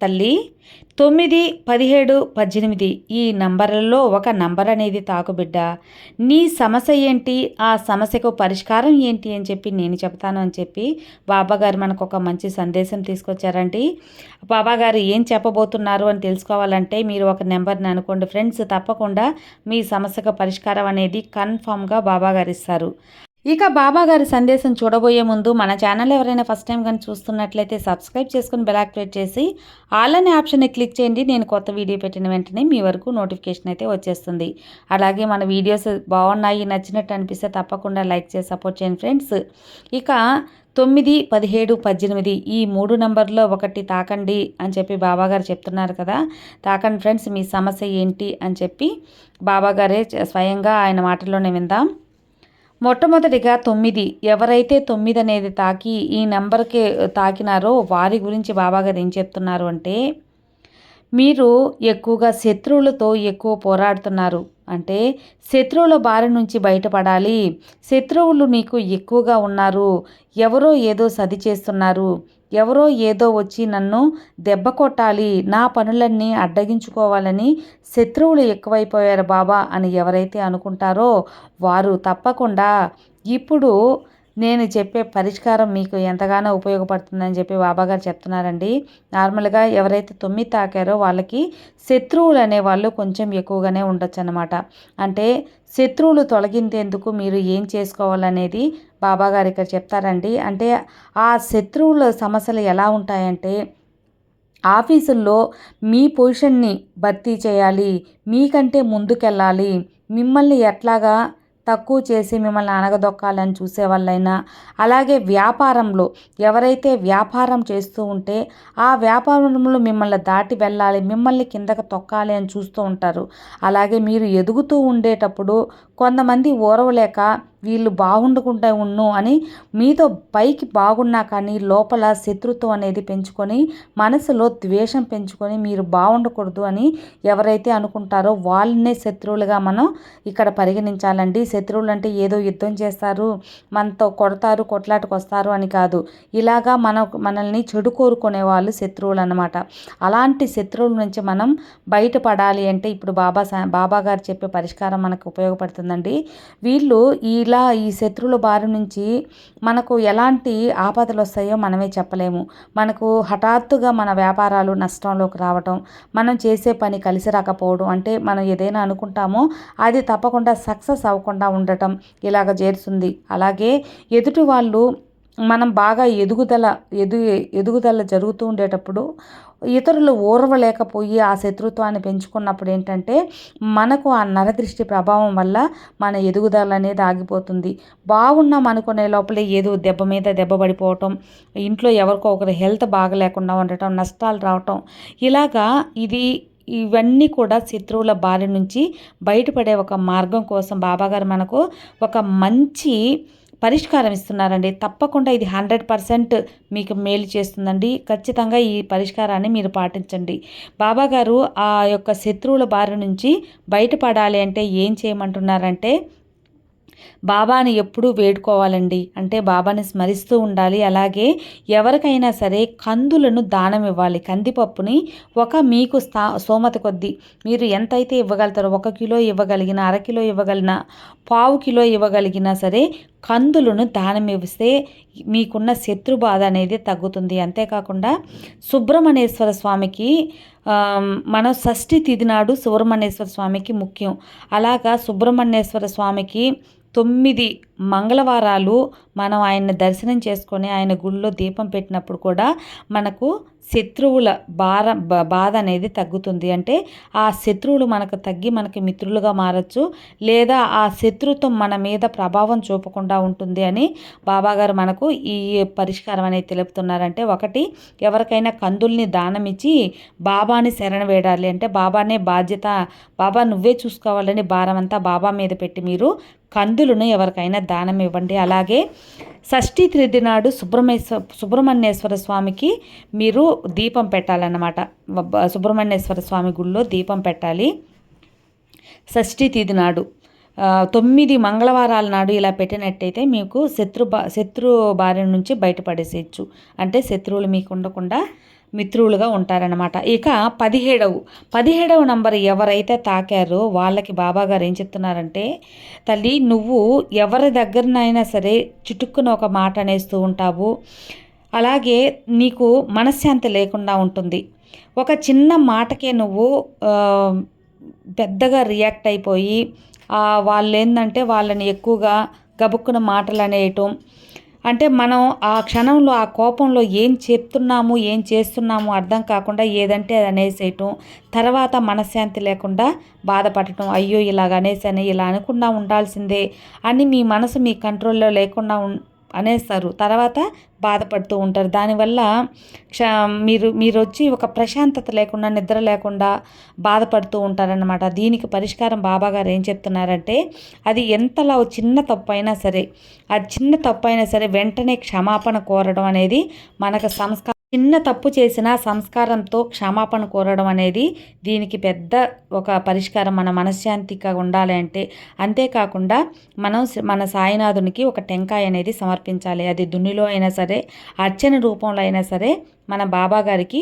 తల్లి తొమ్మిది పదిహేడు పద్దెనిమిది ఈ నంబర్లలో ఒక నంబర్ అనేది తాకుబిడ్డ నీ సమస్య ఏంటి? ఆ సమస్యకు పరిష్కారం ఏంటి అని చెప్పి నేను చెప్తాను అని చెప్పి బాబాగారు మనకు ఒక మంచి సందేశం తీసుకొచ్చారండి. బాబాగారు ఏం చెప్పబోతున్నారు అని తెలుసుకోవాలంటే మీరు ఒక నెంబర్ని అనుకోండి. ఫ్రెండ్స్ తప్పకుండా మీ సమస్యకు పరిష్కారం అనేది కన్ఫామ్గా బాబాగారు ఇస్తారు. ఇక బాబా గారి సందేశం చూడబోయే ముందు మన ఛానల్ ఎవరైనా ఫస్ట్ టైం కానీ చూస్తున్నట్లయితే సబ్స్క్రైబ్ చేసుకుని బెల్ యాక్టివేట్ చేసి ఆల్ అనే ఆప్షన్ని క్లిక్ చేయండి. నేను కొత్త వీడియో పెట్టిన వెంటనే మీ వరకు నోటిఫికేషన్ అయితే వచ్చేస్తుంది. అలాగే మన వీడియోస్ బాగున్నాయి నచ్చినట్టు అనిపిస్తే తప్పకుండా లైక్ చేసి సపోర్ట్ చేయండి ఫ్రెండ్స్. ఇక తొమ్మిది పదిహేడు పద్దెనిమిది ఈ మూడు నెంబర్లో ఒకటి తాకండి అని చెప్పి బాబాగారు చెప్తున్నారు కదా. తాకండి ఫ్రెండ్స్ మీ సమస్య ఏంటి అని చెప్పి బాబాగారే స్వయంగా ఆయన మాటల్లోనే విందాం. మొట్టమొదటిగా తొమ్మిది. ఎవరైతే తొమ్మిది అనేది తాకి ఈ నెంబర్కి తాకినారో వారి గురించి బాబాగారు ఏం చెప్తున్నారు అంటే మీరు ఎక్కువగా శత్రువులతో ఎక్కువ పోరాడుతున్నారు. అంటే శత్రువుల బారి నుంచి బయటపడాలి. శత్రువులు నీకు ఎక్కువగా ఉన్నారు. ఎవరో ఏదో సది చేస్తున్నారు. ఎవరో ఏదో వచ్చి నన్ను దెబ్బ కొట్టాలి నా పనులన్నీ అడ్డగించుకోవాలని శత్రువులు ఎక్కువైపోయారు బాబా అని ఎవరైతే అనుకుంటారో వారు తప్పకుండా ఇప్పుడు నేను చెప్పే పరిష్కారం మీకు ఎంతగానో ఉపయోగపడుతుందని చెప్పి బాబాగారు చెప్తున్నారండి. నార్మల్గా ఎవరైతే తొమ్మిది తాకారో వాళ్ళకి శత్రువులు అనేవాళ్ళు కొంచెం ఎక్కువగానే ఉండొచ్చు అనమాట అంటే శత్రువులు తొలగించేందుకు మీరు ఏం చేసుకోవాలనేది బాబాగారు ఇక్కడ చెప్తారండి. అంటే ఆ శత్రువుల సమస్యలు ఎలా ఉంటాయంటే ఆఫీసుల్లో మీ పొజిషన్ని భర్తీ చేయాలి మీకంటే ముందుకెళ్ళాలి మిమ్మల్ని ఎట్లాగా తక్కువ చేసి మిమ్మల్ని అనగదొక్కాలని చూసే వాళ్ళైనా అలాగే వ్యాపారంలో ఎవరైతే వ్యాపారం చేస్తూ ఉంటే ఆ వ్యాపారంలో మిమ్మల్ని దాటి వెళ్ళాలి మిమ్మల్ని కిందకు తొక్కాలి అని చూస్తూ ఉంటారు. అలాగే మీరు ఎదుగుతూ ఉండేటప్పుడు కొంతమంది ఓరవలేక వీళ్ళు బాగుండుకుంటే ఉన్ను అని మీతో పైకి బాగున్నా కానీ లోపల శత్రుత్వం అనేది పెంచుకొని మనసులో ద్వేషం పెంచుకొని మీరు బాగుండకూడదు అని ఎవరైతే అనుకుంటారో వాళ్ళనే శత్రువులుగా మనం ఇక్కడ పరిగణించాలండి. శత్రువులు అంటే ఏదో యుద్ధం చేస్తారు మనతో కొడతారు కొట్లాటకు వస్తారు అని కాదు. ఇలాగా మన మనల్ని చెడు కోరుకునే వాళ్ళు శత్రువులు అనమాట అలాంటి శత్రువుల నుంచి మనం బయటపడాలి అంటే ఇప్పుడు బాబా బాబా గారు చెప్పే పరిష్కారం మనకు ఉపయోగపడుతుందండి. వీళ్ళు ఇలా ఇలా ఈ శత్రువుల బారి నుంచి మనకు ఎలాంటి ఆపదలు వస్తాయో మనమే చెప్పలేము. మనకు హఠాత్తుగా మన వ్యాపారాలు నష్టంలోకి రావటం మనం చేసే పని కలిసి రాకపోవడం అంటే మనం ఏదైనా అనుకుంటామో అది తప్పకుండా సక్సెస్ అవ్వకుండా ఉండటం ఇలాగ చేరుతుంది. అలాగే ఎదుటి వాళ్ళు మనం బాగా ఎదుగుదల ఎదు ఎదుగుదల జరుగుతూ ఉండేటప్పుడు ఇతరులు ఓర్వలేకపోయి ఆ శత్రుత్వాన్ని పెంచుకున్నప్పుడు ఏంటంటే మనకు ఆ నరదృష్టి ప్రభావం వల్ల మన ఎదుగుదల అనేది ఆగిపోతుంది. బాగున్నాం అనుకునే లోపలే ఏదో దెబ్బ మీద దెబ్బ పడిపోవటం ఇంట్లో ఎవరికో ఒకరి హెల్త్ బాగలేకుండా ఉండటం నష్టాలు రావటం ఇలాగా ఇది ఇవన్నీ కూడా శత్రువుల బారి నుంచి బయటపడే ఒక మార్గం కోసం బాబాగారు మనకు ఒక మంచి పరిష్కారం ఇస్తున్నారండి తప్పకుండా ఇది హండ్రెడ్ పర్సెంట్ మీకు మేలు చేస్తుందండి. ఖచ్చితంగా ఈ పరిష్కారాన్ని మీరు పాటించండి. బాబాగారు ఆ యొక్క శత్రువుల బారి నుంచి బయటపడాలి అంటే ఏం చేయమంటున్నారంటే బాబాని ఎప్పుడూ వేడుకోవాలండి. అంటే బాబాని స్మరిస్తూ ఉండాలి. అలాగే ఎవరికైనా సరే కందులను దానం ఇవ్వాలి. కందిపప్పుని ఒక మీకు స్థా సోమత కొద్దీ మీరు ఎంతైతే ఇవ్వగలుగుతారో ఒక కిలో ఇవ్వగలిగిన అరకిలో ఇవ్వగలిగిన పావు కిలో ఇవ్వగలిగినా సరే కందులను దానం ఇస్తే మీకున్న శత్రు బాధ అనేది తగ్గుతుంది. అంతేకాకుండా సుబ్రహ్మణ్యేశ్వర స్వామికి మన షష్ఠి తిథి నాడు సుబ్రహ్మణ్యేశ్వర స్వామికి ముఖ్యం. అలాగా సుబ్రహ్మణ్యేశ్వర స్వామికి తొమ్మిది మంగళవారాలు మనం ఆయన్ని దర్శనం చేసుకొని ఆయన గుళ్ళో దీపం పెట్టినప్పుడు కూడా మనకు శత్రువుల భార బాధ అనేది తగ్గుతుంది. అంటే ఆ శత్రువులు మనకు తగ్గి మనకి మిత్రులుగా మారచ్చు లేదా ఆ శత్రుత్వం మన మీద ప్రభావం చూపకుండా ఉంటుంది అని బాబాగారు మనకు ఈ పరిష్కారం అనేది తెలుపుతున్నారంటే ఒకటి ఎవరికైనా కందుల్ని దానం ఇచ్చి బాబాని శరణ వేడాలి అంటే బాబానే బాధ్యత బాబా నువ్వే చూసుకోవాలని భారం అంతా బాబా మీద పెట్టి మీరు కందులను ఎవరికైనా దానం ఇవ్వండి. అలాగే షష్ఠీ తిథి నాడు సుబ్రహ్మేశ్వర సుబ్రహ్మణ్యేశ్వర స్వామికి మీరు దీపం పెట్టాలన్నమాట. సుబ్రహ్మణ్యేశ్వర స్వామి గుళ్ళో దీపం పెట్టాలి. షష్ఠీ తిథి నాడు. తొమ్మిది మంగళవారాల నాడు ఇలా పెట్టినట్టయితే మీకు శత్రు బా శత్రు బారి నుంచి బయటపడేసేయచ్చు. అంటే శత్రువులు మీకు ఉండకుండా మిత్రులుగా ఉంటారనమాట ఇక పదిహేడవ పదిహేడవ నంబర్ ఎవరైతే తాకారో వాళ్ళకి బాబా గారు ఏం చెప్తున్నారంటే తల్లి నువ్వు ఎవరి దగ్గరనైనా సరే చుటుక్కున ఒక మాట అనేస్తూ ఉంటావు. అలాగే నీకు మనశ్శాంతి లేకుండా ఉంటుంది. ఒక చిన్న మాటకే నువ్వు పెద్దగా రియాక్ట్ అయిపోయి వాళ్ళు ఏంటంటే వాళ్ళని ఎక్కువగా గబుక్కున మాటలు అనేయటం అంటే మనం ఆ క్షణంలో ఆ కోపంలో ఏం చెప్తున్నాము ఏం చేస్తున్నాము అర్థం కాకుండా ఏదంటే అది అనేసేయటం తర్వాత మనశ్శాంతి లేకుండా బాధపడటం అయ్యో ఇలాగ అనేసాను ఇలా అనుకుండా ఉండాల్సిందే అని మీ మనసు మీ కంట్రోల్లో లేకుండా ఉన్ అనేస్తారు. తర్వాత బాధపడుతూ ఉంటారు. దానివల్ల క్ష మీరు మీరు వచ్చి ఒక ప్రశాంతత లేకుండా నిద్ర లేకుండా బాధపడుతూ ఉంటారన్నమాట. దీనికి పరిష్కారం బాబాగారు ఏం చెప్తున్నారంటే అది ఎంతలా చిన్న తప్పు అయినా సరే ఆ చిన్న తప్పు అయినా సరే వెంటనే క్షమాపణ కోరడం అనేది మనకు సంస్కారం చిన్న తప్పు చేసిన సంస్కారంతో క్షమాపణ కోరడం అనేది దీనికి పెద్ద ఒక పరిష్కారం మన మనశ్శాంతిగా ఉండాలి అంటే. అంతేకాకుండా మనం మన సాయినాథునికి ఒక టెంకాయ అనేది సమర్పించాలి. అది దున్నిలో అయినా సరే అర్చన రూపంలో అయినా సరే మన బాబా గారికి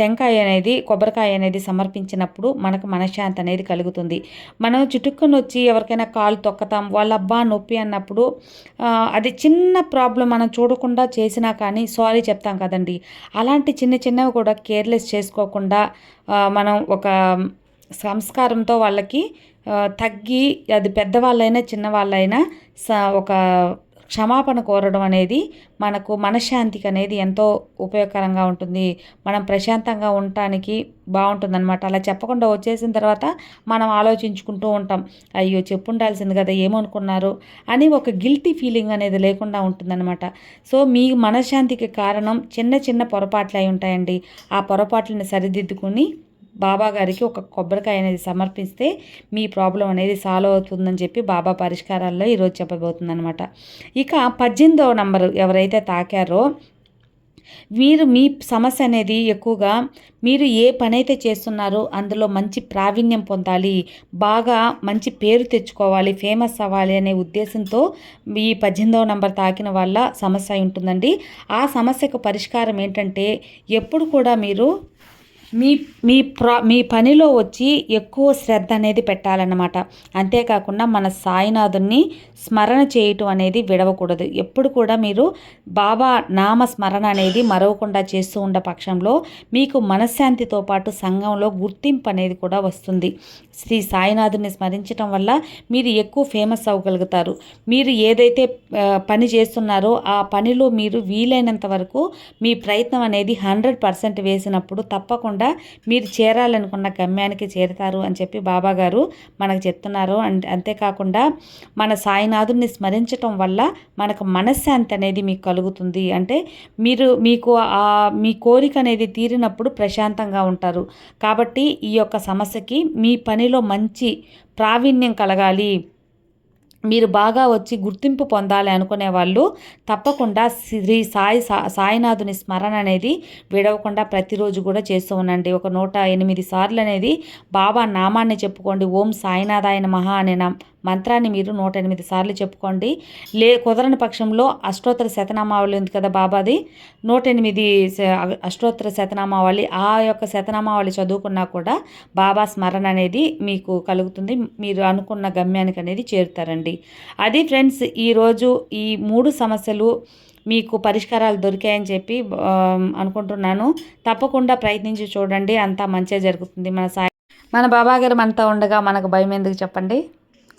టెంకాయ అనేది కొబ్బరికాయ అనేది సమర్పించినప్పుడు మనకు మనశ్శాంతి అనేది కలుగుతుంది. మనం చుట్టుకుని వచ్చి ఎవరికైనా కాలు తొక్కతాం వాళ్ళ అబ్బా నొప్పి అన్నప్పుడు అది చిన్న ప్రాబ్లం మనం చూడకుండా చేసినా కానీ సారీ చెప్తాం కదండి. అలాంటి చిన్న చిన్నవి కూడా కేర్లెస్ చేసుకోకుండా మనం ఒక సంస్కారంతో వాళ్ళకి తగ్గి అది పెద్దవాళ్ళైనా చిన్నవాళ్ళైనా స ఒక క్షమాపణ కోరడం అనేది మనకు మనశ్శాంతికి అనేది ఎంతో ఉపయోగకరంగా ఉంటుంది. మనం ప్రశాంతంగా ఉండటానికి బాగుంటుందన్నమాట. అలా చెప్పకుండా వచ్చేసిన తర్వాత మనం ఆలోచించుకుంటూ ఉంటాం. అయ్యో చెప్పుండాల్సింది కదా ఏమనుకున్నారు? అని ఒక గిల్టీ ఫీలింగ్ అనేది లేకుండా ఉంటుందన్నమాట. సో మీ మనశ్శాంతికి కారణం చిన్న చిన్న పొరపాట్లు అయి ఉంటాయండి. ఆ పొరపాట్లను సరిదిద్దుకుని బాబా గారికి ఒక కొబ్బరికాయ అనేది సమర్పిస్తే మీ ప్రాబ్లం అనేది సాల్వ్ అవుతుందని చెప్పి బాబా పరిష్కారాల్లో ఈరోజు చెప్పబోతుందనమాట ఇక పద్దెనిమిదవ నంబరు ఎవరైతే తాకారో మీరు మీ సమస్య అనేది ఎక్కువగా మీరు ఏ పని అయితే చేస్తున్నారో అందులో మంచి ప్రావీణ్యం పొందాలి బాగా మంచి పేరు తెచ్చుకోవాలి ఫేమస్ అవ్వాలి అనే ఉద్దేశంతో ఈ పద్దెనిమిదవ నంబర్ తాకిన వల్ల సమస్య ఉంటుందండి. ఆ సమస్యకు పరిష్కారం ఏంటంటే ఎప్పుడు కూడా మీరు మీ మీ ప్రా మీ పనిలో వచ్చి ఎక్కువ శ్రద్ధ అనేది పెట్టాలన్నమాట. అంతేకాకుండా మన సాయినాథుని స్మరణ చేయటం అనేది విడవకూడదు. ఎప్పుడు కూడా మీరు బాబా నామ స్మరణ అనేది మరవకుండా చేస్తూ ఉండే పక్షంలో మీకు మనశ్శాంతితో పాటు సంఘంలో గుర్తింపు అనేది కూడా వస్తుంది. శ్రీ సాయినాథుని స్మరించటం వల్ల మీరు ఎక్కువ ఫేమస్ అవ్వగలుగుతారు. మీరు ఏదైతే పని చేస్తున్నారో ఆ పనిలో మీరు వీలైనంత వరకు మీ ప్రయత్నం అనేది హండ్రెడ్ పర్సెంట్ వేసినప్పుడు తప్పకుండా మీరు చేరాలనుకున్న గమ్యానికి చేరుతారు అని చెప్పి బాబాగారు మనకు చెప్తున్నారు. అంతేకాకుండా మన సాయినాథుడిని స్మరించటం వల్ల మనకు మనశ్శాంతి అనేది మీకు కలుగుతుంది. అంటే మీరు మీకు ఆ మీ కోరిక అనేది తీరినప్పుడు ప్రశాంతంగా ఉంటారు. కాబట్టి ఈ యొక్క సమస్యకి మీ పనిలో మంచి ప్రావీణ్యం కలగాలి. మీరు బాగా వచ్చి గుర్తింపు పొందాలి అనుకునే వాళ్ళు తప్పకుండా శ్రీ సాయి సా- సాయినాథుని స్మరణ అనేది విడవకుండా ప్రతిరోజు కూడా చేస్తూ ఉండండి. ఒక నూట ఎనిమిది సార్లు అనేది బాబా నామాన్ని చెప్పుకోండి. ఓం సాయినాథాయన మహా అనే నా మంత్రాన్ని మీరు నూట ఎనిమిది సార్లు చెప్పుకోండి. లే కుదరని పక్షంలో అష్టోత్తర శతనామావళి ఉంది కదా బాబాది. నూట ఎనిమిది అష్టోత్తర శతనామావళి ఆ యొక్క శతనామావళి చదువుకున్నా కూడా బాబా స్మరణ అనేది మీకు కలుగుతుంది. మీరు అనుకున్న గమ్యానికి అనేది చేరుతారండి. అది ఫ్రెండ్స్ ఈరోజు ఈ మూడు సమస్యలు మీకు పరిష్కారాలు దొరికాయని చెప్పి అనుకుంటున్నాను. తప్పకుండా ప్రయత్నించి చూడండి. అంతా మంచిగా జరుగుతుంది. మన సాయి మన బాబా గారు మనతో ఉండగా మనకు భయం ఎందుకు చెప్పండి?